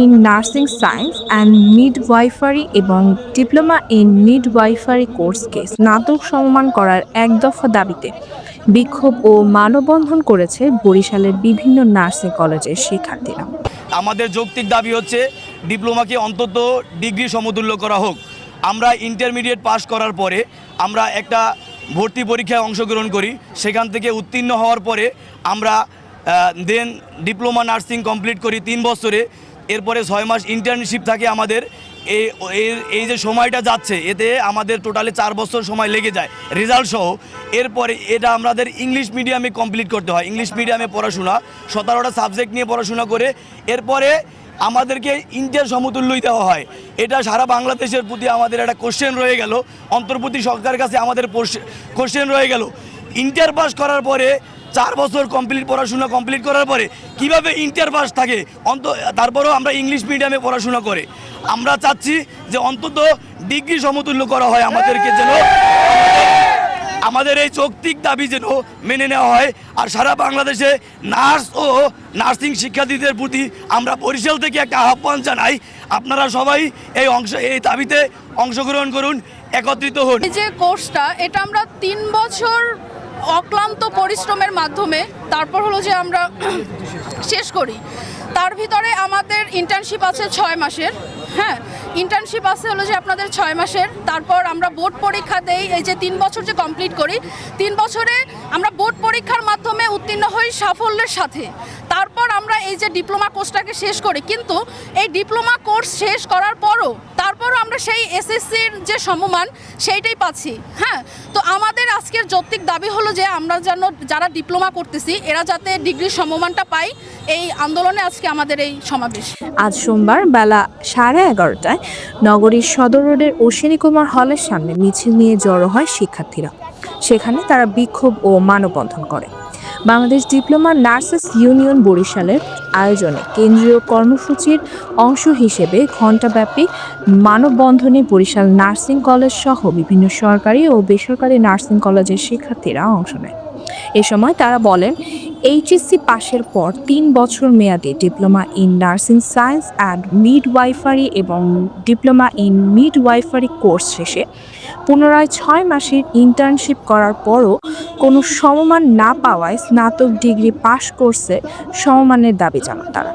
In nursing science and midwifery এবং diploma in midwifery কোর্সকে স্নাতক সম্মান করার এক দফা দাবিতে বিক্ষোভ ও মানববন্ধন করেছে বরিশালের বিভিন্ন নার্সিং কলেজের শিক্ষার্থীরা। আমাদের যৌক্তিক দাবি হচ্ছে ডিপ্লোমাকে অন্তত ডিগ্রি সমতুল্য করা হোক। আমরা ইন্টারমিডিয়েট পাস করার পরে আমরা একটা ভর্তি পরীক্ষায় অংশগ্রহণ করি। সেখান থেকে উত্তীর্ণ হওয়ার পরে আমরা দেন ডিপ্লোমা নার্সিং কমপ্লিট করি তিন বছরে। এরপরে ছয় মাস ইন্টার্নশিপ থাকে আমাদের। এই এই যে সময়টা যাচ্ছে, এতে আমাদের টোটালে চার বছর সময় লেগে যায়। রেজাল্ট সহ, এরপরে এটা আমাদের ইংলিশ মিডিয়ামে কমপ্লিট করতে হয়। ইংলিশ মিডিয়ামে পড়াশোনা, সতেরোটা সাবজেক্ট নিয়ে পড়াশোনা করে, এরপরে আমাদেরকে ইন্টার সমতুল্যই দেওয়া হয়। এটা সারা বাংলাদেশের প্রতি আমাদের একটা কোশ্চেন রয়ে গেল। অন্তর্বর্তী সরকারের কাছে আমাদের কোশ্চেন রয়ে গেল। ইন্টার পাস করার পরে চার বছর কমপ্লিট পড়াশোনা কমপ্লিট করার পরে কীভাবে ইন্টার পাস থাকে? অন্ত তারপরেও আমরা ইংলিশ মিডিয়ামে পড়াশোনা করে। আমরা চাচ্ছি যে অন্তত ডিগ্রি সমতুল্য করা হয় আমাদেরকে যেন আমাদের এই যৌক্তিক দাবি যেন মেনে নেওয়া হয়। আর সারা বাংলাদেশে নার্স ও নার্সিং শিক্ষার্থীদের প্রতি আমরা বরিশাল থেকে একটা আহ্বান জানাই। আপনারা সবাই এই অংশ এই দাবিতে অংশগ্রহণ করুন, একত্রিত হন। যে কোর্সটা এটা আমরা তিন বছর অক্লান্ত পরিশ্রমের মাধ্যমে তারপর হলো যে আমরা শেষ করি। তার ভিতরে আমাদের ইন্টার্নশিপ আছে ছয় মাসের হ্যাঁ? ইন্টার্নশিপ আছে হলো যে আপনাদের ছয় মাসের, তারপর আমরা বোর্ড পরীক্ষা দেই, এই যে তিন বছর যে কমপ্লিট করি, তিন বছরে আমরা বোর্ড পরীক্ষার মাধ্যমে উত্তীর্ণ হই সাফল্যের সাথে। তারপর আমরা এই যে ডিপ্লোমা কোর্সটাকে শেষ করি, কিন্তু এই ডিপ্লোমা কোর্স শেষ করার পরও, তারপরও আমরা সেই এসএসসির যে সমমান, সেইটাই পাচ্ছি হ্যাঁ? তো আমাদের আজকের যৌক্তিক দাবি হলো যে আমরা যেন যারা ডিপ্লোমা করতেছি, এরা যাতে ডিগ্রির সমমানটা পাই এই আন্দোলনে আজকে আমাদের এই সমাবেশ। আজ সোমবার বেলা সাড়ে এগারোটায় নগরীর সদর রোডের অশ্বিনী কুমার হলের সামনে মিছিল নিয়ে জড়ো হয় শিক্ষার্থীরা। সেখানে তারা বিক্ষোভ ও মানববন্ধন করে। বাংলাদেশ ডিপ্লোমা নার্সেস ইউনিয়ন বরিশালের আয়োজনে কেন্দ্রীয় কর্মসূচির অংশ হিসেবে ঘণ্টাব্যাপী মানববন্ধনে বরিশাল নার্সিং কলেজ সহ বিভিন্ন সরকারি ও বেসরকারি নার্সিং কলেজের শিক্ষার্থীরা অংশ নেয়। এ সময় তারা বলেন এইচএসসি পাশের পর তিন বছর মেয়াদী diploma in nursing science and midwifery এবং ডিপ্লোমা ইন মিডওয়াইফারি কোর্স শেষে পুনরায় ছয় মাসের ইন্টার্নশিপ করার পরও কোনো সমমান না পাওয়ায় স্নাতক ডিগ্রি পাশ কোর্সে সমমানের দাবি জানান তারা।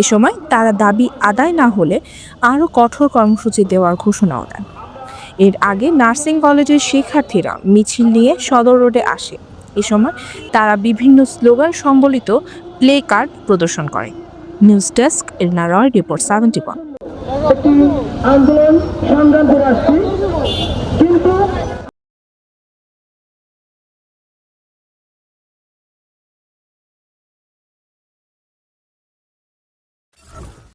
এ সময় তারা দাবি আদায় না হলে আরও কঠোর কর্মসূচি দেওয়ার ঘোষণাও দেন। এর আগে নার্সিং কলেজের শিক্ষার্থীরা মিছিল নিয়ে সদর রোডে আসে। এ সময় তারা বিভিন্ন স্লোগান সম্বলিত প্লে কার্ড প্রদর্শন করে। নিউজ ডেস্ক এর নারয় রিপোর্ট সেভেন্টি ওয়ান। আন্দোলন, সংগ্রাম করে আসছি।